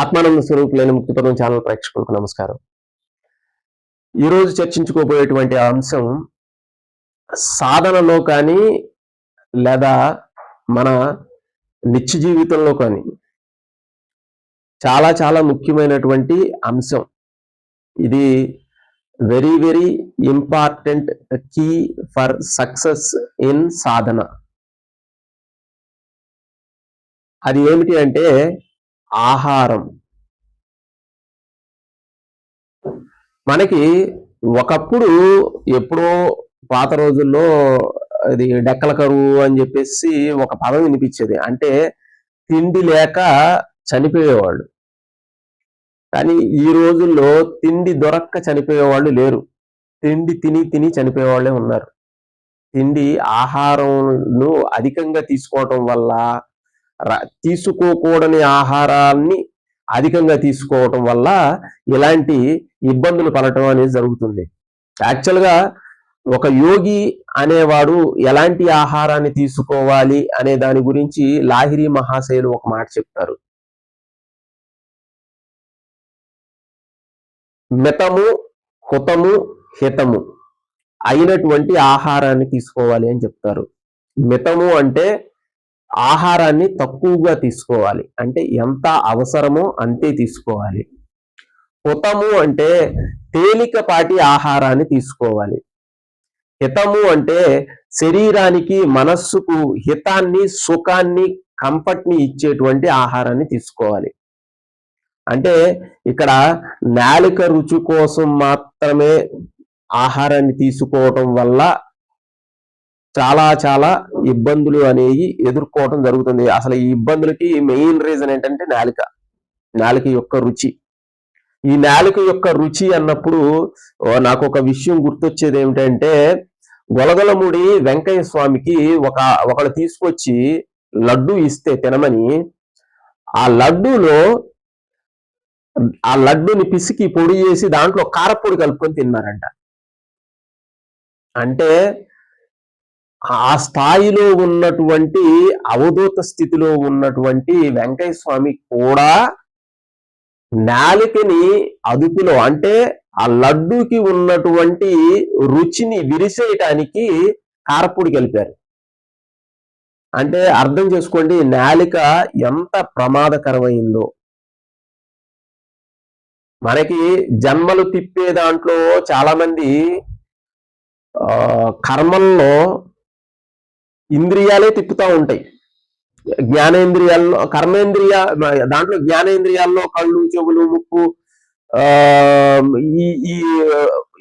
ఆత్మానంద స్వరూపులైన ముక్తిపదం channel ప్రేక్షకులకు నమస్కారం. ఈరోజు చర్చించుకోబోయేటువంటి అంశం సాధనలో కానీ లేదా మన నిత్య జీవితంలో కానీ చాలా చాలా ముఖ్యమైనటువంటి అంశం. ఇది very very important key for success in సాధన. అది ఏమిటి అంటే ఆహారం. మనకి ఒకప్పుడు ఎప్పుడో పాత రోజుల్లో అది డెక్కల కరువు అని చెప్పేసి ఒక పదం వినిపించేది. అంటే తిండి లేక చనిపోయేవాళ్ళు. కానీ ఈ రోజుల్లో తిండి దొరక్క చనిపోయేవాళ్ళు లేరు. తిండి తిని తిని చనిపోయేవాళ్ళే ఉన్నారు. తిండి ఆహారంను అధికంగా తీసుకోవటం వల్ల తీసుకోకూడని ఆహారాన్ని అధికంగా తీసుకోవటం వల్ల ఇలాంటి ఇబ్బందులు పడటం అనేది జరుగుతుంది. యాక్చువల్గా ఒక యోగి అనేవాడు ఎలాంటి ఆహారాన్ని తీసుకోవాలి అనే దాని గురించి లాహిరి మహాశయులు ఒక మాట చెప్తారు. మితము హుతము హితము అయినటువంటి ఆహారాన్ని తీసుకోవాలి అని చెప్తారు. మితము అంటే ఆహారాన్ని తక్కువగా తీసుకోవాలి. అంటే ఎంత అవసరమో అంతే తీసుకోవాలి. హుతము అంటే తేలికపాటి ఆహారాన్ని తీసుకోవాలి. హితము అంటే శరీరానికి మనస్సుకు హితాన్ని సుఖాన్ని కంఫర్ట్ని ఇచ్చేటువంటి ఆహారాన్ని తీసుకోవాలి. అంటే ఇక్కడ నాలిక రుచి కోసం మాత్రమే ఆహారాన్ని తీసుకోవటం వల్ల చాలా చాలా ఇబ్బందులు అనేవి ఎదుర్కోవటం జరుగుతుంది. అసలు ఈ ఇబ్బందులకి మెయిన్ రీజన్ ఏంటంటే నాలిక. నాలిక యొక్క రుచి. ఈ నాలిక యొక్క రుచి అన్నప్పుడు నాకు ఒక విషయం గుర్తొచ్చేది ఏమిటంటే గొలగలముడి వెంకయ్య స్వామికి ఒక ఒకడు తీసుకొచ్చి లడ్డు ఇస్తే తినమని ఆ లడ్డూలో ఆ లడ్డుని పిసికి పొడి చేసి దాంట్లో కారపొడి కలుపుకొని తిన్నారంట. అంటే ఆ స్థాయిలో ఉన్నటువంటి అవధూత స్థితిలో ఉన్నటువంటి వెంకయ్య స్వామి కూడా నాలికని అదుపులో అంటే ఆ లడ్డూకి ఉన్నటువంటి రుచిని విరిసేయటానికి కారపూడి కలిపారు. అంటే అర్థం చేసుకోండి నాలిక ఎంత ప్రమాదకరమైందో. మనకి జన్మలు తిప్పే దాంట్లో చాలా మంది ఆ, కర్మల్లో ఇంద్రియాలే తిప్పుతూ ఉంటాయి. జ్ఞానేంద్రియాల్లో కర్మేంద్రియ దాంట్లో జ్ఞానేంద్రియాల్లో కళ్ళు చెవులు ముక్కు ఆ ఈ ఈ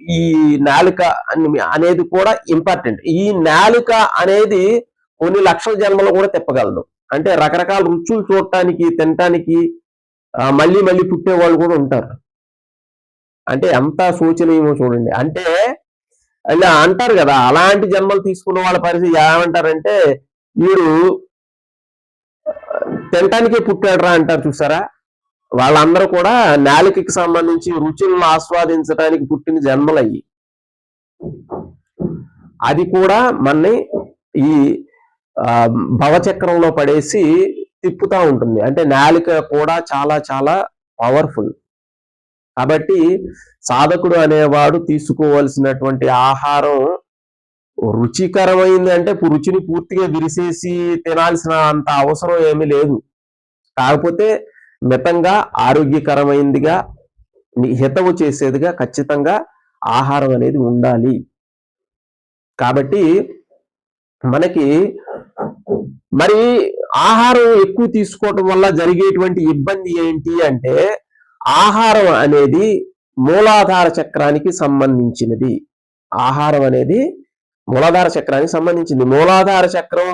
ఈ నాలుక అని- అనేది కూడా ఇంపార్టెంట్ ఈ నాలుక అనేది కొన్ని లక్షల జన్మలు కూడా తిప్పగలదు. అంటే రకరకాల రుచులు చూడటానికి తినటానికి మళ్ళీ మళ్ళీ పుట్టే వాళ్ళు కూడా ఉంటారు. అంటే ఎంత సూచనీయమో చూడండి. అంటే ఇలా అంటారు కదా అలాంటి జన్మలు తీసుకున్న వాళ్ళ పరిస్థితి ఏమంటారంటే వీడు తినటానికే పుట్టాడురా అంటారు చూసారా? వాళ్ళందరూ కూడా నాలికకి సంబంధించి రుచులను ఆస్వాదించడానికి పుట్టిన జన్మలయ్యి అది కూడా మనని ఈ భవచక్రంలో పడేసి తిప్పుతా ఉంటుంది. అంటే నాలిక కూడా చాలా చాలా పవర్ఫుల్ కాబట్టి సాధకుడు అనేవాడు తీసుకోవలసినటువంటి ఆహారం రుచికరమైంది అంటే రుచిని పూర్తిగా విరిసేసి తినాల్సిన అంత అవసరం ఏమీ లేదు. కాకపోతే మితంగా ఆరోగ్యకరమైందిగా ని- హితవు చేసేదిగా ఖచ్చితంగా ఆహారం అనేది ఉండాలి. కాబట్టి మనకి మరి ఆహారం ఎక్కువ తీసుకోవటం వల్ల జరిగేటువంటి ఇబ్బంది ఏంటి అంటే ఆహారం అనేది మూలాధార చక్రానికి సంబంధించినది. ఆహారం అనేది మూలాధార చక్రానికి సంబంధించింది. మూలాధార చక్రం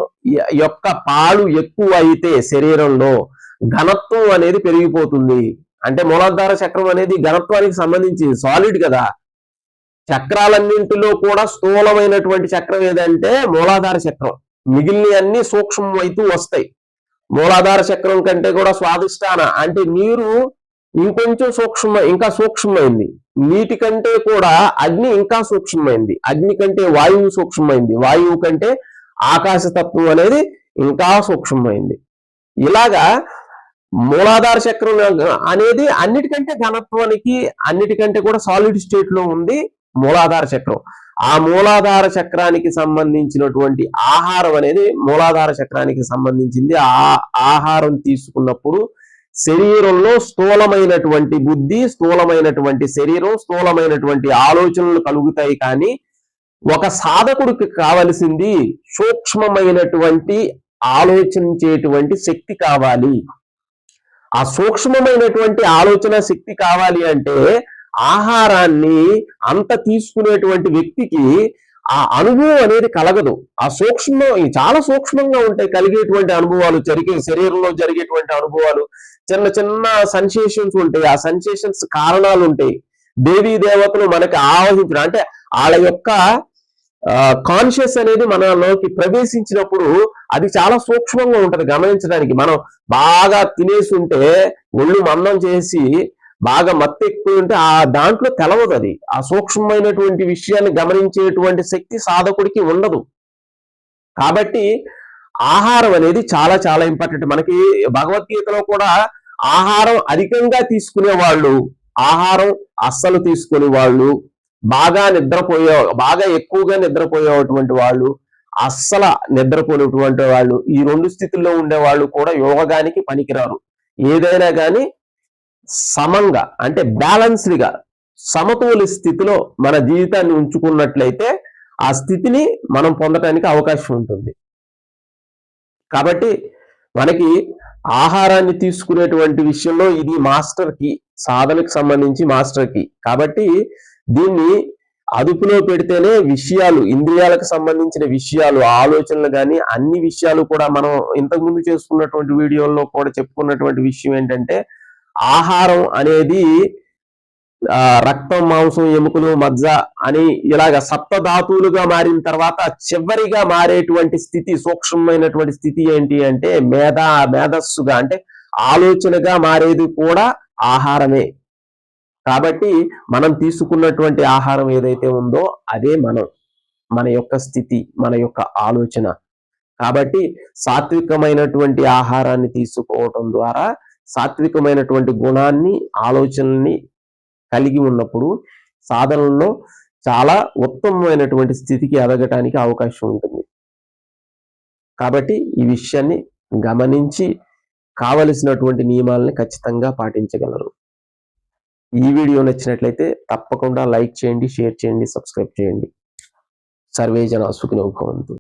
యొక్క పాలు ఎక్కువ అయితే శరీరంలో ఘనత్వం అనేది పెరిగిపోతుంది. అంటే మూలాధార చక్రం అనేది ఘనత్వానికి సంబంధించింది. సాలిడ్ కదా. చక్రాలన్నింటిలో కూడా స్థూలమైనటువంటి చక్రం ఏదంటే మూలాధార చక్రం. మిగిలిన అన్ని సూక్ష్మం అవుతూ వస్తాయి. మూలాధార చక్రం కంటే కూడా స్వాదిష్టాన అంటే నీరు ఇంకొంచెం సూక్ష్మ ఇంకా సూక్ష్మమైంది. నీటి కంటే కూడా అగ్ని ఇంకా సూక్ష్మమైంది. అగ్ని కంటే వాయువు సూక్ష్మమైంది. వాయువు కంటే ఆకాశతత్వం అనేది ఇంకా సూక్ష్మమైంది. ఇలాగా మూలాధార చక్రం అనేది అన్నిటికంటే ఘనత్వానికి అన్నిటికంటే కూడా సాలిడ్ స్టేట్లో ఉంది మూలాధార చక్రం. ఆ మూలాధార చక్రానికి సంబంధించినటువంటి ఆహారం అనేది మూలాధార చక్రానికి సంబంధించింది. ఆ ఆహారం తీసుకున్నప్పుడు శరీరంలో స్థూలమైనటువంటి బుద్ధి స్థూలమైనటువంటి శరీరం స్థూలమైనటువంటి ఆలోచనలు కలుగుతాయి కానీ ఒక సాధకుడికి కావలసింది సూక్ష్మమైనటువంటి ఆలోచించేటువంటి శక్తి కావాలి. ఆ సూక్ష్మమైనటువంటి ఆలోచన శక్తి కావాలి అంటే ఆహారాన్ని అంత తీసుకునేటువంటి వ్యక్తికి ఆ అనుభవం అనేది కలగదు. ఆ సూక్ష్మ చాలా సూక్ష్మంగా ఉంటాయి కలిగేటువంటి అనుభవాలు జరిగే శరీరంలో జరిగేటువంటి అనుభవాలు చిన్న చిన్న సెన్సేషన్స్ ఉంటాయి. ఆ సెన్సేషన్స్ కారణాలు ఉంటాయి. దేవీ దేవతలు మనకి ఆవహించిన అంటే వాళ్ళ యొక్క కాన్షియస్ అనేది మనలోకి ప్రవేశించినప్పుడు అది చాలా సూక్ష్మంగా ఉంటది గమనించడానికి. మనం బాగా తినేసి ఉంటే ఒళ్ళు మందం చేసి బాగా మత్తు ఎక్కువ ఉంటే ఆ దాంట్లో తెలవదు అది. ఆ సూక్ష్మమైనటువంటి విషయాన్ని గమనించేటువంటి శక్తి సాధకుడికి ఉండదు. కాబట్టి ఆహారం అనేది చాలా చాలా ఇంపార్టెంట్. మనకి భగవద్గీతలో కూడా ఆహారం అధికంగా తీసుకునే వాళ్ళు ఆహారం అస్సలు తీసుకునే వాళ్ళు బాగా నిద్రపోయే బాగా ఎక్కువగా నిద్రపోయేటువంటి వాళ్ళు అస్సలు నిద్రపోయినటువంటి వాళ్ళు ఈ రెండు స్థితుల్లో ఉండే వాళ్ళు కూడా యోగానికి పనికిరారు. ఏదైనా కానీ సమంగా అంటే బ్యాలెన్స్డ్గా సమతోలి స్థితిలో మన జీవితాన్ని ఉంచుకున్నట్లయితే ఆ స్థితిని మనం పొందటానికి అవకాశం ఉంటుంది. కాబట్టి మనకి ఆహారాన్ని తీసుకునేటువంటి విషయంలో ఇది మాస్టర్కి సాధనకు సంబంధించి మాస్టర్కి. కాబట్టి దీన్ని అదుపులో పెడితేనే విషయాలు ఇంద్రియాలకు సంబంధించిన విషయాలు ఆలోచనలు కానీ అన్ని విషయాలు కూడా మనం ఇంతకుముందు చేసుకున్నటువంటి వీడియోల్లో కూడా చెప్పుకున్నటువంటి విషయం ఏంటంటే ఆహారం అనేది రక్తం మాంసం ఎముకలు మజ్జ అని ఇలాగ సప్తధాతువులుగా మారిన తర్వాత చివరిగా మారేటువంటి స్థితి సూక్ష్మమైనటువంటి స్థితి ఏంటి అంటే మేధా మేధస్సుగా అంటే ఆలోచనగా మారేది కూడా ఆహారమే. కాబట్టి మనం తీసుకున్నటువంటి ఆహారం ఏదైతే ఉందో అదే మనం మన యొక్క స్థితి మన యొక్క ఆలోచన. కాబట్టి సాత్వికమైనటువంటి ఆహారాన్ని తీసుకోవటం ద్వారా సాత్వికమైనటువంటి గుణాన్ని ఆలోచనల్ని కలిగి ఉన్నప్పుడు సాధనలో చాలా ఉత్తమమైనటువంటి స్థితికి ఎదగటానికి అవకాశం ఉంటుంది. కాబట్టి ఈ విషయాన్ని గమనించి కావలసినటువంటి నియమాలని ఖచ్చితంగా పాటించగలరు. ఈ వీడియో నచ్చినట్లయితే తప్పకుండా లైక్ చేయండి షేర్ చేయండి సబ్స్క్రైబ్ చేయండి. సర్వే జన సుఖినోభవంతు